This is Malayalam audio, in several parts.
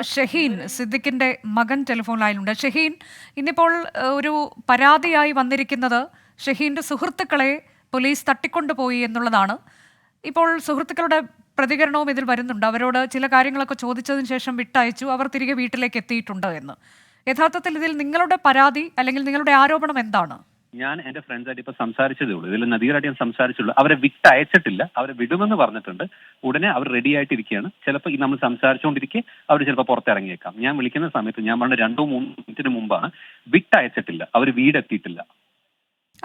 ഷഹീൻ സിദ്ദിഖിന്റെ മകൻ ടെലിഫോൺ ലൈനിലുണ്ട് ഷഹീൻ ഇന്നിപ്പോൾ ഒരു പരാതിയായി വന്നിരിക്കുന്നത് ഷഹീന്റെ സുഹൃത്തുക്കളെ പോലീസ് തട്ടിക്കൊണ്ടുപോയി എന്നുള്ളതാണ്. ഇപ്പോൾ സുഹൃത്തുക്കളുടെ പ്രതികരണവും ഇതിൽ വരുന്നുണ്ട്. അവരോട് ചില കാര്യങ്ങളൊക്കെ ചോദിച്ചതിന് ശേഷം വിട്ടയച്ചു. അവർ തിരികെ വീട്ടിലേക്ക് എത്തിയിട്ടുണ്ട് എന്ന്. യഥാർത്ഥത്തിൽ ഇതിൽ നിങ്ങളുടെ പരാതി അല്ലെങ്കിൽ നിങ്ങളുടെ ആരോപണം എന്താണ്? ഞാൻ എന്റെ ഫ്രണ്ട്സായിട്ട് ഇപ്പൊ സംസാരിച്ചതേ ഉള്ളൂ. ഇതിൽ നദീറായിട്ട് ഞാൻ സംസാരിച്ചുള്ളൂ. അവരെ വിട്ട് അയച്ചിട്ടില്ല അവരെ വിടുമെന്ന് പറഞ്ഞിട്ടുണ്ട്. ഉടനെ അവർ റെഡി ആയിട്ടിരിക്കുകയാണ്. ചിലപ്പോൾ ഈ നമ്മൾ സംസാരിച്ചുകൊണ്ടിരിക്കെ അവർ ചിലപ്പോൾ പുറത്തിറങ്ങിയേക്കാം. ഞാൻ വിളിക്കുന്ന സമയത്ത് ഞാൻ പറഞ്ഞ രണ്ടോ മൂന്നോ മിനിറ്റിന് മുമ്പാണ് വിട്ട് അയച്ചിട്ടില്ല അവർ വീടെത്തിയിട്ടില്ല.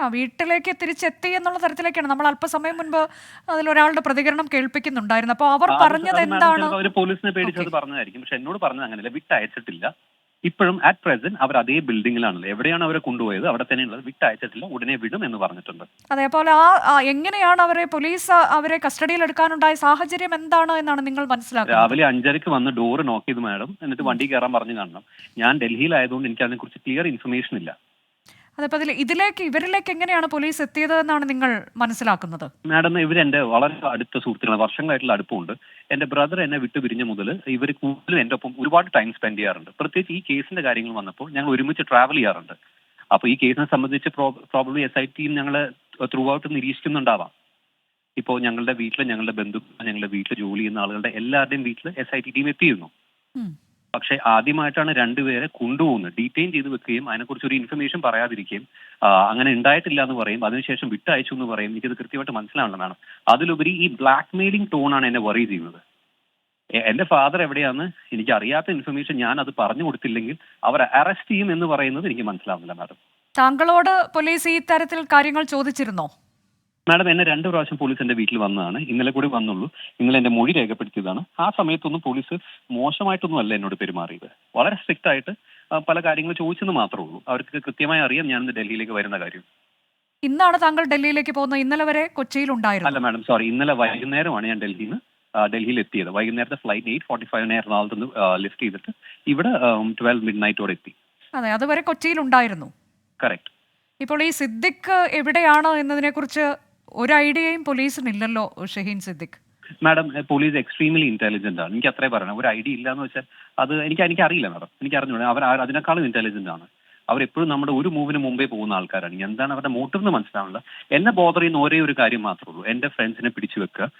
ആ വീട്ടിലേക്ക് തിരിച്ചെത്തി എന്നുള്ള തരത്തിലേക്കാണ്. നമ്മൾ അല്പസമയം മുൻപ് അതിൽ ഒരാളുടെ പ്രതികരണം കേൾപ്പിക്കുന്നുണ്ടായിരുന്നു. അപ്പോൾ അവർ പറഞ്ഞത് എന്താണ്? അവർ പോലീസിനെ പേടിച്ചത് പറഞ്ഞതായിരിക്കും. പക്ഷെ എന്നോട് പറഞ്ഞത് അങ്ങനെയല്ല. വിട്ട് അയച്ചിട്ടില്ല ഇപ്പോഴും അറ്റ് പ്രസന്റ് അവർ അതേ ബിൽഡിങ്ങിലാണല്ലോ എവിടെയാണ് അവരെ കൊണ്ടുപോയത്? അവിടെ തന്നെയുള്ളത്. വിട്ടയച്ചിട്ടില്ല. ഉടനെ വിടും എന്ന് പറഞ്ഞിട്ടുണ്ട്. അതേപോലെ ആ എങ്ങനെയാണ് അവരെ പോലീസ് അവരെ കസ്റ്റഡിയിൽ എടുക്കാനുണ്ടായ സാഹചര്യം എന്താണ് എന്നാണ് നിങ്ങൾ മനസ്സിലാക്കുന്നത്? രാവിലെ അഞ്ചരക്ക് വന്ന് ഡോറ് നോക്ക് ചെയ്തു മാഡം എന്നിട്ട് വണ്ടി കയറാൻ പറഞ്ഞു കാണണം. ഞാൻ ഡൽഹിയിലായതുകൊണ്ട് എനിക്ക് അതിനെക്കുറിച്ച് ക്ലിയർ ഇൻഫർമേഷൻ ഇല്ല. ഇതിലേക്ക് ഇവരിലേക്ക് എങ്ങനെയാണ് പോലീസ് എത്തിയത് എന്നാണ് നിങ്ങൾ മനസ്സിലാക്കുന്നത്? മാഡം ഇവരെന്റെ വളരെ അടുത്ത സുഹൃത്തുക്കളാണ് വർഷങ്ങളായിട്ടുള്ള അടുപ്പമുണ്ട്. എന്റെ ബ്രദർ എന്നെ വിട്ടു പിരിഞ്ഞ മുതൽ ഇവർ കൂടുതലും എന്റെ ഒപ്പം ഒരുപാട് ടൈം സ്പെൻഡ് ചെയ്യാറുണ്ട്. പ്രത്യേകിച്ച് ഈ കേസിന്റെ കാര്യങ്ങൾ വന്നപ്പോൾ ഞങ്ങൾ ഒരുമിച്ച് ട്രാവൽ ചെയ്യാറുണ്ട്. അപ്പൊ ഈ കേസിനെ സംബന്ധിച്ച് പ്രോബ്ലം എസ് ഐ ടിയും ഞങ്ങൾ ത്രൂ ഔട്ട് നിരീക്ഷിക്കുന്നുണ്ടാവാം. ഇപ്പോൾ ഞങ്ങളുടെ വീട്ടിൽ ഞങ്ങളുടെ ബന്ധുക്കൾ ഞങ്ങളുടെ വീട്ടിൽ ജോലി ചെയ്യുന്ന ആളുകളുടെ എല്ലാവരുടെയും വീട്ടിൽ എസ് ഐ ടി ടീം എത്തിയിരുന്നു. പക്ഷെ ആദ്യമായിട്ടാണ് രണ്ടുപേരെ കൊണ്ടുപോകുന്നത്. ഡീറ്റെയിൻ ചെയ്ത് വെക്കുകയും അതിനെക്കുറിച്ച് ഒരു ഇൻഫർമേഷൻ പറയാതിരിക്കുകയും അങ്ങനെ ഉണ്ടായിട്ടില്ല എന്ന് പറയും. അതിനുശേഷം വിട്ടയച്ചു എന്ന് പറയും. എനിക്കത് കൃത്യമായിട്ട് മനസ്സിലാവണം അതിലുപരി ഈ ബ്ലാക്ക് മെയിലിംഗ് ടോണാണ് എന്നെ വറി ചെയ്യുന്നത്. എന്റെ ഫാദർ എവിടെയാന്ന് എനിക്ക് അറിയാത്ത ഇൻഫർമേഷൻ ഞാൻ അത് പറഞ്ഞു കൊടുത്തില്ലെങ്കിൽ അവർ അറസ്റ്റ് ചെയ്യും എന്ന് പറയുന്നത് എനിക്ക് മനസ്സിലാവുന്നില്ല മാഡം താങ്കളോട് പോലീസ് ഈ തരത്തിൽ കാര്യങ്ങൾ ചോദിച്ചിരുന്നോ? മാഡം എന്നെ രണ്ട് പ്രാവശ്യം പോലീസ് എന്റെ വീട്ടിൽ വന്നതാണ്. ഇന്നലെ കൂടി വന്നുള്ളൂ. ഇന്നലെ എന്റെ മൊഴി രേഖപ്പെടുത്തിയതാണ്. ആ സമയത്തൊന്നും പോലീസ് മോശമായിട്ടൊന്നും അല്ല എന്നോട് പെരുമാറിയത്. വളരെ സ്ട്രിക്റ്റ് ആയിട്ട് പല കാര്യങ്ങൾ ചോദിച്ചെന്ന് മാത്രമേ ഉള്ളൂ. അവർക്ക് കൃത്യമായി അറിയാം ഞാൻ ഡൽഹിയിലേക്ക് വരുന്ന കാര്യം. ഇന്നാണ് താങ്കൾ ഡൽഹിയിലേക്ക് പോകുന്നത് ഇന്നലെ വരെ കൊച്ചിയിൽ ഉണ്ടായിരുന്നു. അല്ല മാഡം സോറി ഇന്നലെ വൈകുന്നേരമാണ് ഞാൻ ഡൽഹിയിൽ നിന്ന് ഡൽഹിയിൽ എത്തിയത് വൈകുന്നേരത്തെ ഫ്ലൈറ്റ് എയ്റ്റ് ഫോർട്ടി ഫൈവിന് എറണാകുളത്ത് നിന്ന് ലിഫ്റ്റ് ചെയ്തിട്ട് ഇവിടെ ട്വൽവ് മിഡ് നൈറ്റോടെ എത്തി. അതെ അതുവരെ കൊച്ചിയിൽ ഉണ്ടായിരുന്നു. കറക്റ്റ് ഇപ്പോൾ ഈ സിദ്ദിഖ് എവിടെയാണ് എന്നതിനെക്കുറിച്ച് ഒരു ഐഡിയയും പോലീസിന് ഇല്ലല്ലോ Shaheen Siddique? Madam police extremely intelligent ആണ്. എനിക്ക് അത്രേ പറയണം. ഒരു ഐഡിയ ഇല്ല എന്ന് വെച്ചാൽ അത് എനിക്ക് എനിക്ക് അറിയില്ല മാഡം. എനിക്ക് അറിഞ്ഞൂടാ അവർ അതിനേക്കാളും ഇന്റലിജന്റ് ആണ്. അവരെപ്പോഴും നമ്മുടെ ഒരു മൂവിന് മുമ്പേ പോകുന്ന ആൾക്കാരാണ്. എന്താണ് അവരുടെ മോട്ടീവ് എന്ന് മനസ്സിലാവില്ല എന്നെ ബോധർ ചെയ്യുന്ന ഒരേ ഒരു കാര്യം മാത്രമേ ഉള്ളൂ. എന്റെ ഫ്രണ്ട്സിനെ പിടിച്ചു വെക്കുക.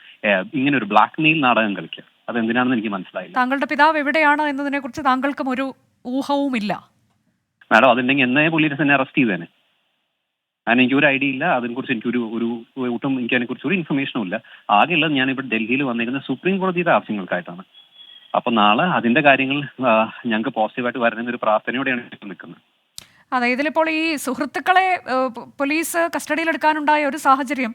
ഇങ്ങനെ ഒരു ബ്ലാക്ക് മെയിൽ നാടകം കളിക്കുക. അത് എന്തിനാണെന്ന് എനിക്ക് മനസ്സിലായില്ല. താങ്കളുടെ പിതാവ് എവിടെയാണ് എന്നതിനെ കുറിച്ച് താങ്കൾക്കും ഒരു ഊഹവുമില്ല. മാഡം അതുണ്ടെങ്കിൽ എന്നെ പോലീസ് എന്നെ അറസ്റ്റ് ചെയ്തേനെ. കാരണം എനിക്ക് ഒരു ഐഡിയ ഇല്ല. അതിനെക്കുറിച്ച് എനിക്കൊരു ഒരു ഒട്ടും എനിക്ക് അതിനെക്കുറിച്ച് ഒരു ഇൻഫർമേഷനും ഇല്ല. ആകെയുള്ളത് ഇവിടെ ഡൽഹിയിൽ വന്നിരിക്കുന്ന സുപ്രീം കോടതിയുടെ ആവശ്യങ്ങൾക്കായിട്ടാണ്. അപ്പൊ നാളെ അതിന്റെ കാര്യങ്ങൾ ഞങ്ങൾക്ക് പോസിറ്റീവായിട്ട് വരണമെന്നൊരു പ്രാർത്ഥനയോടെയാണ് നിൽക്കുന്നത്. അതെ ഇതിലിപ്പോൾ ഈ സുഹൃത്തുക്കളെ പോലീസ് കസ്റ്റഡിയിലെടുക്കാനുണ്ടായ ഒരു സാഹചര്യം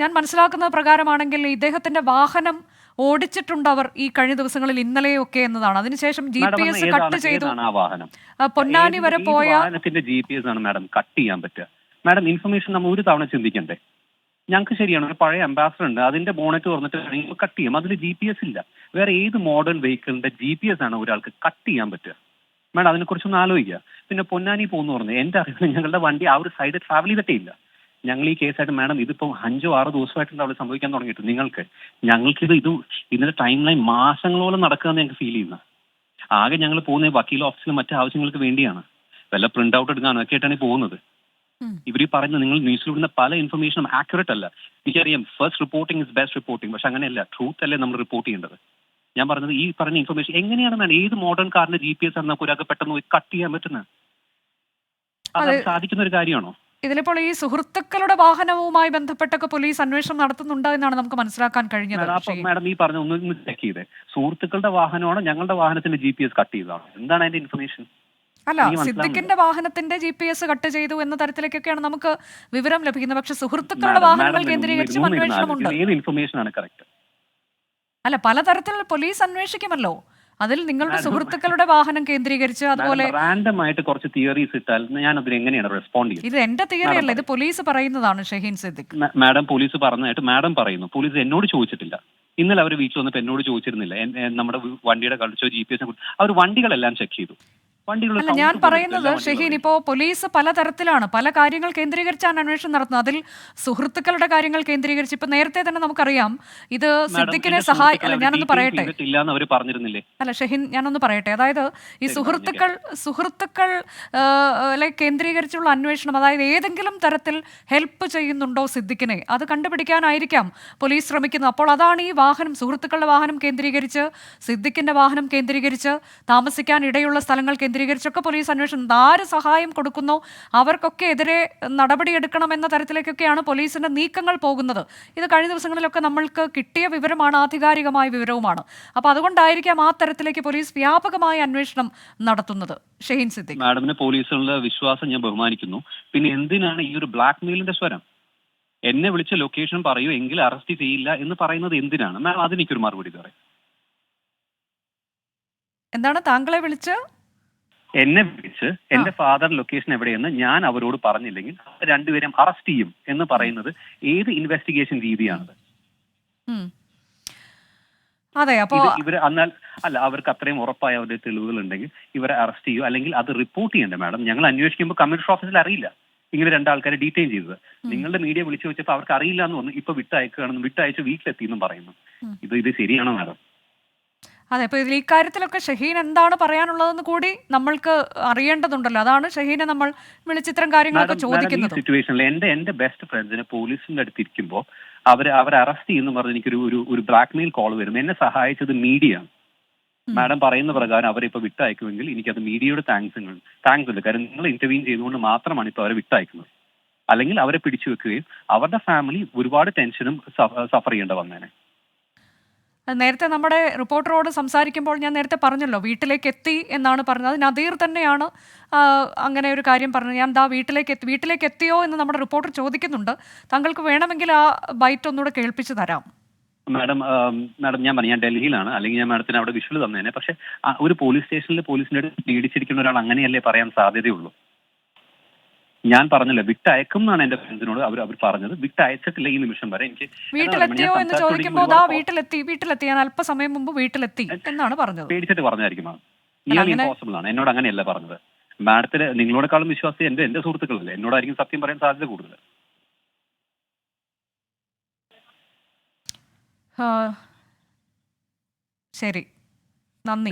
ഞാൻ മനസ്സിലാക്കുന്ന പ്രകാരമാണെങ്കിൽ ഇദ്ദേഹത്തിന്റെ വാഹനം ഓടിച്ചിട്ടുണ്ടവർ അവർ ഈ കഴിഞ്ഞ ദിവസങ്ങളിൽ ഇന്നലെയൊക്കെ എന്നതാണ്. അതിനുശേഷം ജി പി എസ് കട്ട് ചെയ്തു. പൊന്നാനി വരെ പോയ ജി പി എസ് ആണ് മാഡം കട്ട് ചെയ്യാൻ പറ്റുക? മാഡം ഇൻഫർമേഷൻ നമ്മൾ ഒരു തവണ ചിന്തിക്കണ്ടേ? ഞങ്ങൾക്ക് ശരിയാണ് ഒരു പഴയ അംബാസഡർ ഉണ്ട്. അതിന്റെ ബോണറ്റ് തുറന്നിട്ട് വേണമെങ്കിൽ കട്ട് ചെയ്യാം. അതിൽ ജി പി എസ് ഇല്ല. വേറെ ഏത് മോഡേൺ വെഹിക്കിളിന്റെ ജി പി എസ് ആണ് ഒരാൾക്ക് കട്ട് ചെയ്യാൻ പറ്റുക? മാഡം അതിനെക്കുറിച്ചൊന്ന് ആലോചിക്കുക. പിന്നെ പൊന്നാനി പോകുന്നു പറഞ്ഞു എന്റെ അറിവിൽ ഞങ്ങളുടെ വണ്ടി ആ ഒരു സൈഡ് ട്രാവൽ ചെയ്തിട്ടേ ഇല്ല. ഞങ്ങൾ ഈ കേസായിട്ട് മാഡം ഇതിപ്പോൾ അഞ്ചോ ആറോ ദിവസമായിട്ടുണ്ട് അവിടെ സംഭവിക്കാൻ തുടങ്ങിയിട്ട്. നിങ്ങൾക്ക് ഞങ്ങൾക്ക് ഇത് ഇതിന്റെ ടൈം ലൈൻ മാസങ്ങളോളം നടക്കുകയെന്ന് ഞങ്ങൾക്ക് ഫീൽ ചെയ്യുന്ന. ആകെ ഞങ്ങൾ പോകുന്നത് വക്കീൽ ഓഫീസിലും മറ്റു ആവശ്യങ്ങൾക്ക് വേണ്ടിയാണ്. വല്ല പ്രിന്റ് ഔട്ട് എടുക്കാനോ ഒക്കെ ആയിട്ടാണ് പോകുന്നത്. ഇവർ ഈ പറയുന്നത് നിങ്ങൾ ന്യൂസിൽ വിടുന്ന പല ഇൻഫർമേഷനും ആക്യുറേറ്റ് അല്ല. എനിക്കറിയാം first reporting is best reporting പക്ഷെ അങ്ങനെയല്ല. ട്രൂത്ത് അല്ലേ നമ്മൾ റിപ്പോർട്ട് ചെയ്യേണ്ടത്. ഞാൻ പറഞ്ഞത് ഈ പറഞ്ഞ ഇൻഫർമേഷൻ എങ്ങനെയാണ് മാം ഏത് മോഡേൺ കാറിന്റെ ജി പി എസ് ആണ് നമുക്ക് ഒരാൾക്ക് പെട്ടെന്ന് കട്ട് ചെയ്യാൻ പറ്റുന്നത്? അത് സാധിക്കുന്ന ഒരു കാര്യമാണോ? ഇതിലിപ്പോൾ ഈ സുഹൃത്തുക്കളുടെ വാഹനവുമായി ബന്ധപ്പെട്ടൊക്കെ പോലീസ് അന്വേഷണം നടത്തുന്നുണ്ട് എന്നാണ് നമുക്ക് മനസ്സിലാക്കാൻ കഴിഞ്ഞത്. മാഡം ഈ പറഞ്ഞ ഒന്ന് ചെക്ക് ചെയ്തേ. സുഹൃത്തുക്കളുടെ വാഹനമാണോ ഞങ്ങളുടെ വാഹനത്തിന്റെ ജി പി എസ് കട്ട് ചെയ്തതാണ്? എന്താണ് അതിന്റെ ഇൻഫർമേഷൻ അല്ല സിദ്ദിഖിന്റെ വാഹനത്തിന്റെ ജി പി എസ് കട്ട് ചെയ്തു എന്ന തരത്തിലേക്കൊക്കെയാണ് നമുക്ക് വിവരം ലഭിക്കുന്നത്. പക്ഷെ സുഹൃത്തുക്കളുടെ വാഹനങ്ങൾ കേന്ദ്രീകരിച്ചും അന്വേഷണമുണ്ട് അല്ല പലതരത്തിൽ പോലീസ് അന്വേഷിക്കുമല്ലോ. അതിൽ നിങ്ങളുടെ സുഹൃത്തുക്കളുടെ വാഹനം കേന്ദ്രീകരിച്ച് അതുപോലെ റാൻഡമായിട്ട് കുറച്ച് തിയറീസ് ഇട്ടാൽ ഞാൻ എങ്ങനെയാണ് റെസ്പോണ്ട് ചെയ്യുന്നത്? ഇത് എന്റെ തിയറി അല്ല ഇത് പോലീസ് പറയുന്നതാണ് ഷഹീൻ സിദ്ദിഖ്. മാഡം പോലീസ് പറഞ്ഞതായിട്ട് മാഡം പറയുന്നു. പോലീസ് എന്നോട് ചോദിച്ചിട്ടില്ല. ഇന്നലെ അവർ വീട്ടിൽ വന്നപ്പോൾ എന്നോട് ചോദിച്ചിരുന്നില്ല. നമ്മുടെ വണ്ടിയുടെ കളിച്ചോ ജി പി എസിനെ കുറിച്ച്. അവർ വണ്ടികളെല്ലാം ചെക്ക് ചെയ്തു. അല്ല ഞാൻ പറയുന്നത് ഷഹീൻ ഇപ്പോ പോലീസ് പലതരത്തിലാണ് പല കാര്യങ്ങൾ കേന്ദ്രീകരിച്ചാണ് അന്വേഷണം നടത്തുന്നത്. അതിൽ സുഹൃത്തുക്കളുടെ കാര്യങ്ങൾ കേന്ദ്രീകരിച്ച് ഇപ്പൊ നേരത്തെ തന്നെ നമുക്കറിയാം ഇത് സിദ്ദിഖിനെ സഹായിക്കില്ല ഞാനൊന്ന് പറയട്ടെ. അല്ല ഷെഹിൻ ഞാനൊന്ന് പറയട്ടെ. അതായത് ഈ സുഹൃത്തുക്കൾ സുഹൃത്തുക്കൾ കേന്ദ്രീകരിച്ചുള്ള അന്വേഷണം അതായത് ഏതെങ്കിലും തരത്തിൽ ഹെൽപ്പ് ചെയ്യുന്നുണ്ടോ സിദ്ദിഖിനെ? അത് കണ്ടുപിടിക്കാനായിരിക്കാം പോലീസ് ശ്രമിക്കുന്നത്. അപ്പോൾ അതാണ് ഈ വാഹനം സുഹൃത്തുക്കളുടെ വാഹനം കേന്ദ്രീകരിച്ച് സിദ്ദിഖിന്റെ വാഹനം കേന്ദ്രീകരിച്ച് താമസിക്കാൻ ഇടയുള്ള സ്ഥലങ്ങൾ കേന്ദ്രീകരിച്ചൊക്കെ പോലീസ് അന്വേഷണം ആര് സഹായം കൊടുക്കുന്നു? അവർക്കൊക്കെ എതിരെ നടപടിയെടുക്കണം എന്ന തരത്തിലേക്കൊക്കെയാണ് പോലീസിന്റെ നീക്കങ്ങൾ പോകുന്നത്. ഇത് കഴിഞ്ഞ ദിവസങ്ങളിലൊക്കെ നമ്മൾക്ക് കിട്ടിയ വിവരമാണ് ആധികാരികമായ വിവരവുമാണ്. അപ്പോൾ അതുകൊണ്ടായിരിക്കാം ആ തരത്തിലേക്ക് പോലീസ് വ്യാപകമായ അന്വേഷണം നടത്തുന്നത്. ഷെഹീൻ സിദ്ദിഖ്. മാഡമിന് പോലീസിലുള്ള വിശ്വാസം ഞാൻ ബഹുമാനിക്കുന്നു. പിന്നെ എന്തിനാണ് ഈ ഒരു ബ്ലാക്ക് മെയിലിന്റെ സ്വരം? എന്നെ വിളിച്ച ലൊക്കേഷൻ പറയൂ എങ്കിൽ അറസ്റ്റ് ചെയ്യില്ല എന്ന് പറയുന്നത് എന്തിനാണ്? മാം അതിനെനിക്കൊരു മറുപടി പറയാം. എന്താണ് താങ്കളെ വിളിച്ച് എന്നെ വിളിച്ച് എന്റെ ഫാദർ ലൊക്കേഷൻ എവിടെയെന്ന് ഞാൻ അവരോട് പറഞ്ഞില്ലെങ്കിൽ അവർ രണ്ടുപേരും അറസ്റ്റ് ചെയ്യും എന്ന് പറയുന്നത് ഏത് ഇൻവെസ്റ്റിഗേഷൻ രീതിയാണത്. അതെ അപ്പോ ഇവർ എന്നാൽ അല്ല അവർക്ക് അത്രയും ഉറപ്പായ അവരുടെ തെളിവുകൾ ഉണ്ടെങ്കിൽ ഇവരെ അറസ്റ്റ് ചെയ്യൂ. അല്ലെങ്കിൽ അത് റിപ്പോർട്ട് ചെയ്യണ്ടേ മാഡം ഞങ്ങൾ അന്വേഷിക്കുമ്പോൾ കമ്മീഷണർ ഓഫീസിൽ അറിയില്ല. ഇങ്ങനെ രണ്ടാൾക്കാരെ ഡീറ്റെയിൻ ചെയ്തത്. നിങ്ങളുടെ മീഡിയ വിളിച്ചു വെച്ചപ്പോൾ അവർക്ക് അറിയില്ല എന്ന് പറഞ്ഞു ഇപ്പൊ വിട്ടയക്കുകയാണെന്നും വിട്ടയച്ച് വീട്ടിലെത്തി എന്നും പറയുന്നു ഇത് ഇത് ശരിയാണോ മാഡം അതെ അപ്പോൾ ഇതിൽ ഇക്കാര്യത്തിലൊക്കെ ഷഹീൻ എന്താണ് പറയാനുള്ളതെന്ന് കൂടി നമ്മൾക്ക് അറിയേണ്ടതുണ്ടല്ലോ. അതാണ് ഷഹീനെ നമ്മൾ വിളിച്ചിത്തരം കാര്യങ്ങളൊക്കെ ചോദിക്കുന്നത്. സിറ്റുവേഷനിൽ എന്റെ എന്റെ ബെസ്റ്റ് ഫ്രണ്ട്സിനെ പോലീസിന്റെ അടുത്ത് ഇരിക്കുമ്പോൾ അവർ അവരെ അറസ്റ്റ് ചെയ്യുന്നു പറഞ്ഞ് എനിക്കൊരു ഒരു ഒരു ബ്ലാക്ക് മെയിൽ കോൾ വരും. എന്നെ സഹായിച്ചത് മീഡിയ ആണ്. മാഡം പറയുന്ന പ്രകാരം അവരെ ഇപ്പൊ വിട്ടയക്കുമെങ്കിൽ എനിക്കത് മീഡിയയുടെ താങ്ക്സ് താങ്ക്സ് ഉണ്ട് കാരണം നിങ്ങൾ ഇന്റർവ്യൂ ചെയ്തുകൊണ്ട് മാത്രമാണ് ഇപ്പൊ അവരെ വിട്ടയക്കുന്നത്. അല്ലെങ്കിൽ അവരെ പിടിച്ചു വെക്കുകയും അവരുടെ ഫാമിലി ഒരുപാട് ടെൻഷനും സഫർ ചെയ്യേണ്ട വന്നേനെ. നേരത്തെ നമ്മുടെ റിപ്പോർട്ടറോട് സംസാരിക്കുമ്പോൾ ഞാൻ നേരത്തെ പറഞ്ഞല്ലോ വീട്ടിലേക്ക് എത്തി എന്നാണ് പറഞ്ഞത്. നദീർ തന്നെയാണ് അങ്ങനെ ഒരു കാര്യം പറഞ്ഞത്. ഞാൻ ദാ വീട്ടിലേക്ക് എത്തി വീട്ടിലേക്ക് എത്തിയോ എന്ന് നമ്മുടെ റിപ്പോർട്ടർ ചോദിക്കുന്നുണ്ട്. താങ്കൾക്ക് വേണമെങ്കിൽ ആ ബൈറ്റ് ഒന്നുകൂടെ കേൾപ്പിച്ച് തരാം. മാഡം മാഡം ഞാൻ പറഞ്ഞു ഞാൻ ഡൽഹിയിലാണ്. അല്ലെങ്കിൽ ഞാൻ മാഡത്തിന് അവിടെ വിഷ്വൽ തന്നേനെ. പക്ഷെ ഒരു പോലീസ് സ്റ്റേഷനിൽ പോലീസിന്റെ അടുത്ത് പേടിച്ചിരിക്കുന്ന ഒരാൾ അങ്ങനെയല്ലേ പറയാൻ സാധ്യതയുള്ളൂ? ഞാൻ പറഞ്ഞല്ലോ വിട്ടയക്കും എന്നാണ് എന്റെ ഫ്രണ്ട്സിനോട് അവർ അവർ പറഞ്ഞത്. വിട്ട് അയച്ചിട്ടില്ല ഈ നിമിഷം വരെ. എനിക്ക് വീട്ടിലെത്തിയോ എന്ന് ചോദിക്കുമ്പോൾ വീട്ടിലെത്തി വീട്ടിലെത്തി. ഞാൻ അല്പസമയം മുമ്പ് വീട്ടിലെത്തി എന്നാണ് പറഞ്ഞത്. പേടിച്ചിട്ട് പറഞ്ഞായിരിക്കും ഇയാൾ ഇമ്പോസിബിൾ ആണ്. എന്നോട് അങ്ങനെയല്ല പറഞ്ഞത്. മാഡത്തിന് നിങ്ങളോടെക്കാളും വിശ്വാസി എന്റെ എന്റെ സുഹൃത്തുക്കളല്ലേ? എന്നോടായിരിക്കും സത്യം പറയാൻ സാധ്യത കൂടുതൽ. ശരി. നന്ദി.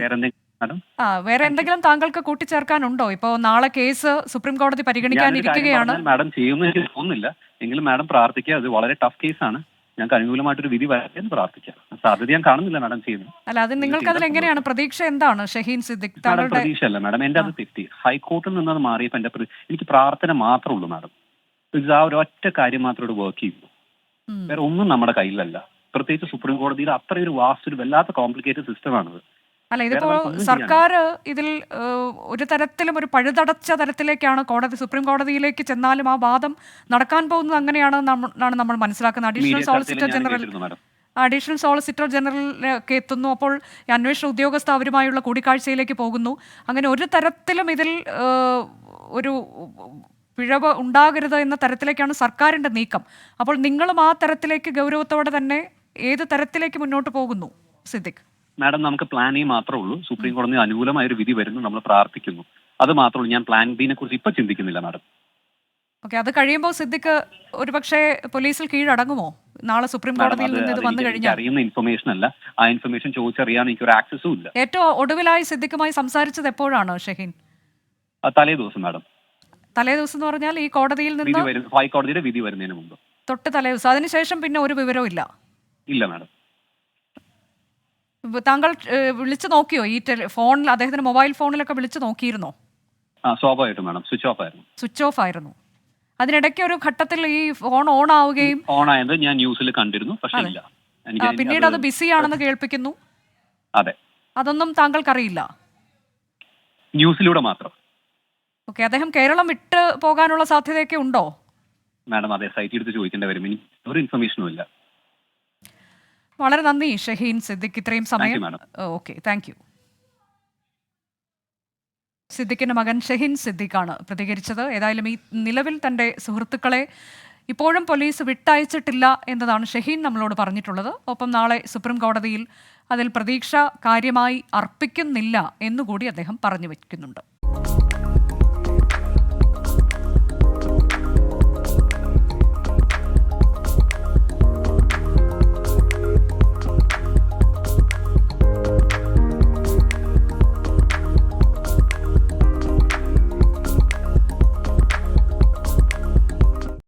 ആ വേറെ എന്തെങ്കിലും താങ്കൾക്ക് കൂട്ടിച്ചേർക്കാനുണ്ടോ? ഇപ്പോ നാളെ കേസ് സുപ്രീം കോടതി പരിഗണിക്കാനിരിക്കുകയാണ് മാഡം ചെയ്യുമെന്ന് എനിക്ക് തോന്നുന്നില്ല. എങ്കിലും മാഡം പ്രാർത്ഥിക്കുക. അത് വളരെ ടഫ് കേസാണ് ഞങ്ങൾക്ക് അനുകൂലമായിട്ടൊരു വിധി വരട്ടെ എന്ന് പ്രാർത്ഥിക്കാം സാധ്യത ഞാൻ കാണുന്നില്ല മാഡം ചെയ്യുന്നു അല്ല അത് നിങ്ങൾക്ക് അതിൽ എങ്ങനെയാണ്? പ്രതീക്ഷ എന്താണ്? ഷഹീൻ സിദ്ദിഖ് മാഡം പ്രതീക്ഷ അല്ല മാഡം എന്റെ അത് തെറ്റി. ഹൈക്കോർട്ടിൽ നിന്ന് അത് മാറിയപ്പോൾ എന്റെ എനിക്ക് പ്രാർത്ഥന മാത്രമേ ഉള്ളൂ മാഡം ഇത് ആ ഒരു ഒറ്റ കാര്യം മാത്രം വർക്ക് ചെയ്യുന്നു വേറെ ഒന്നും നമ്മുടെ കയ്യിലല്ല. പ്രത്യേകിച്ച് സുപ്രീം കോടതിയിൽ അത്രയൊരു വാസ്റ്റ് ഒരു വല്ലാത്ത കോംപ്ലിക്കേറ്റഡ് സിസ്റ്റമാണത് അല്ല ഇതിപ്പോ സർക്കാർ ഇതിൽ ഒരു തരത്തിലും ഒരു പഴുതടച്ച തരത്തിലേക്കാണ് കോടതി സുപ്രീം കോടതിയിലേക്ക് ചെന്നാലും ആ വാദം നടക്കാൻ പോകുന്നത് അങ്ങനെയാണ് ആണ് നമ്മൾ മനസ്സിലാക്കുന്നത്. Additional solicitor general additional solicitor ജനറലിലേക്ക് എത്തുന്നു. അപ്പോൾ അന്വേഷണ ഉദ്യോഗസ്ഥ അവരുമായുള്ള കൂടിക്കാഴ്ചയിലേക്ക് പോകുന്നു. അങ്ങനെ ഒരു തരത്തിലും ഇതിൽ ഒരു പിഴവ് ഉണ്ടാകരുത് എന്ന തരത്തിലേക്കാണ് സർക്കാരിന്റെ നീക്കം. അപ്പോൾ നിങ്ങളും ആ തരത്തിലേക്ക് ഗൗരവത്തോടെ തന്നെ ഏത് തരത്തിലേക്ക് മുന്നോട്ട് പോകുന്നു സിദ്ദിഖ്? മാഡം നമുക്ക് പ്ലാൻ എ മാത്രമേ ഉള്ളൂ. സുപ്രീം കോടതി അനുകൂലമായ ഒരു വിധി വരുന്നു. നമ്മൾ പ്രാർത്ഥിക്കുന്നു. അത് മാത്രമേ ഉള്ളൂ. ഞാൻ പ്ലാൻ ബിനെ കുറിച്ച് ഇപ്പൊ ചിന്തിക്കുന്നില്ല മാഡം. ഓക്കെ അത് കഴിയുമ്പോൾ സിദ്ദിഖ് ഒരുപക്ഷെ പോലീസിൽ കീഴടങ്ങുമോ? നാളെ സുപ്രീം കോടതിയിൽ നിന്ന് ഇത് വന്നു കഴിഞ്ഞാൽ? അറിയുന്ന ഇൻഫർമേഷൻ അല്ല. ആ ഇൻഫർമേഷൻ ചോദിച്ചറിയാൻ എനിക്ക് ഒരു ആക്സസും ഇല്ല. ഏറ്റവും ഒടുവിലായി സിദ്ദിഖുമായി സംസാരിച്ചത് എപ്പോഴാണ് ഷഹീൻ? തലേ ദിവസം മാഡം. തലേ ദിവസം എന്ന് പറഞ്ഞാൽ ഈ കോടതിയിൽ നിന്ന് ഹൈക്കോടതിയുടെ വിധി വരുന്നതിന് മുമ്പ്. തൊട്ട് തലേ ദിവസം. അതിനുശേഷം പിന്നെ ഒരു വിവരവും ഇല്ല. ഇല്ല മാഡം. താങ്കൾ വിളിച്ചു നോക്കിയോ? ഈ ഫോണിൽ അദ്ദേഹത്തിന്റെ മൊബൈൽ ഫോണിലൊക്കെ വിളിച്ചു നോക്കിയിരുന്നോ? സ്വാഭാവികമായിട്ടും മാഡം. സ്വിച്ച് ഓഫ് ആയിരുന്നു. സ്വിച്ച് ഓഫ് ആയിരുന്നു. അതിനിടയ്ക്ക് ഒരു ഘട്ടത്തിൽ ഈ ഫോൺ ഓൺ ആവുകയും ഓൺ ആയത് ഞാൻ ന്യൂസിൽ കണ്ടിരുന്നു പക്ഷേ ഇല്ല. പിന്നീട് അത് ബിസി ആണെന്ന് കേൾപ്പിക്കുന്നു. അതെ. അതൊന്നും താങ്കൾക്കറിയില്ല? ന്യൂസിലൂടെ മാത്രം. ഓക്കെ അദ്ദേഹം കേരളം വിട്ട് പോകാനുള്ള സാധ്യതയൊക്കെ ഉണ്ടോ? മാഡം അതെ സൈറ്റ് എടുത്ത് ചോദിക്കേണ്ടി വരും. ഇനി ഒരു ഇൻഫർമേഷനും ഇല്ല. വളരെ നന്ദി ഷഹീൻ സിദ്ദിഖ്. ഇത്രയും സമയം. ഓക്കെ. താങ്ക് യു സിദ്ദിഖിന്റെ മകൻ ഷഹീൻ സിദ്ദിഖാണ് പ്രതികരിച്ചത്. ഏതായാലും ഈ നിലവിൽ തന്റെ സുഹൃത്തുക്കളെ ഇപ്പോഴും പോലീസ് വിട്ടയച്ചിട്ടില്ല എന്നതാണ് ഷഹീൻ നമ്മളോട് പറഞ്ഞിട്ടുള്ളത്. ഒപ്പം നാളെ സുപ്രീം കോടതിയിൽ അതിൽ പ്രതീക്ഷ കാര്യമായി അർപ്പിക്കുന്നില്ല എന്നുകൂടി അദ്ദേഹം പറഞ്ഞു വയ്ക്കുന്നുണ്ട്